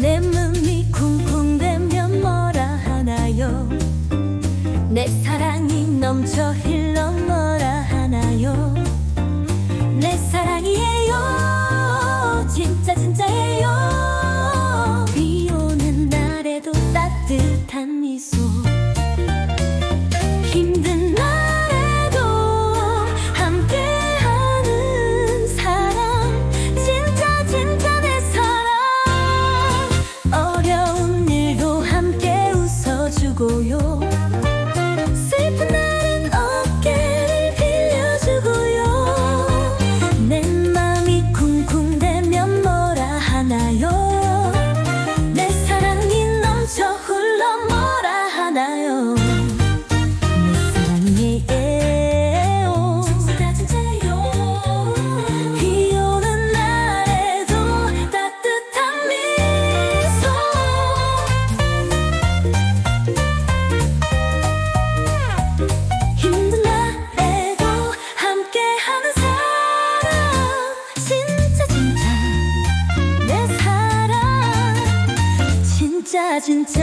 내 몸이 쿵쿵대면 뭐라 하나요? 내 사랑이 넘쳐 진짜 진짜